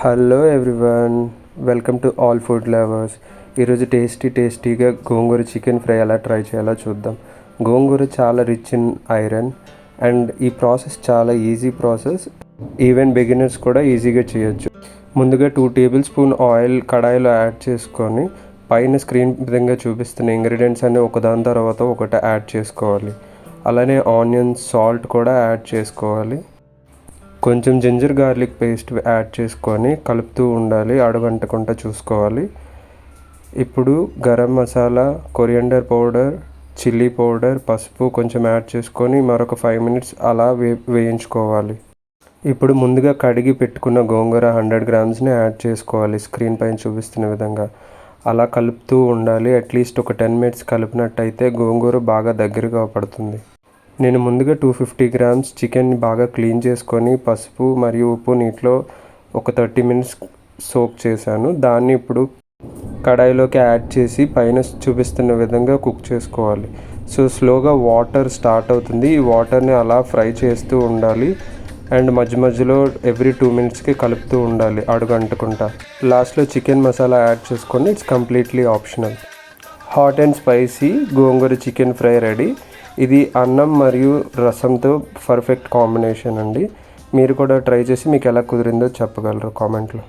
Hello everyone welcome to all food lovers ఈరోజు tasty టేస్టీగా gongura chicken fry ఎలా try చేయాలో చూద్దాం. గోంగూర చాలా రిచ్ ఇన్ ఐరన్ అండ్ ఈ ప్రాసెస్ చాలా ఈజీ ప్రాసెస్ ఈవెన్ బిగినర్స్ కూడా ఈజీగా చేయొచ్చు. ముందుగా టూ టేబుల్ స్పూన్ ఆయిల్ కడాయిలో యాడ్ చేసుకొని పైన స్క్రీన్ విధంగా చూపిస్తున్న ఇంగ్రీడియంట్స్ అన్ని ఒకదాని తర్వాత ఒకటి యాడ్ చేసుకోవాలి. అలానే ఆనియన్ సాల్ట్ కూడా యాడ్ చేసుకోవాలి. కొంచెం జింజర్ గార్లిక్ పేస్ట్ యాడ్ చేసుకొని కలుపుతూ ఉండాలి అడుగంటకుండా చూసుకోవాలి. ఇప్పుడు garam masala coriander powder chilli powder పసుపు కొంచెం యాడ్ చేసుకొని మరొక ఫైవ్ మినిట్స్ అలా వే వేయించుకోవాలి. ఇప్పుడు ముందుగా కడిగి పెట్టుకున్న గోంగూర హండ్రెడ్ గ్రామ్స్ని యాడ్ చేసుకోవాలి. స్క్రీన్ పైన చూపిస్తున్న విధంగా. అలా కలుపుతూ ఉండాలి. అట్లీస్ట్ ఒక టెన్ మినిట్స్ కలిపినట్టయితే గోంగూర బాగా దగ్గరగా పడుతుంది. నేను ముందుగా టూ ఫిఫ్టీ గ్రామ్స్ చికెన్ బాగా క్లీన్ చేసుకొని పసుపు మరియు ఉప్పు నీటిలో ఒక థర్టీ మినిట్స్ సోక్ చేశాను. దాన్ని ఇప్పుడు కడాయిలోకి యాడ్ చేసి పైన చూపిస్తున్న విధంగా కుక్ చేసుకోవాలి. సో స్లోగా వాటర్ స్టార్ట్ అవుతుంది. ఈ వాటర్ని అలా ఫ్రై చేస్తూ ఉండాలి. అండ్ మధ్య మధ్యలో ఎవ్రీ టూ మినిట్స్కి కలుపుతూ ఉండాలి అడుగు అంటుకుంటా లాస్ట్లో చికెన్ మసాలా యాడ్ చేసుకొని it's completely optional hot and spicy gongura chicken fry ready ఇది అన్నం మరియు రసంతో పర్ఫెక్ట్ కాంబినేషన్ అండి. మీరు కూడా ట్రై చేసి మీకు ఎలా కుదిరిందో చెప్పగలరు కామెంట్లో.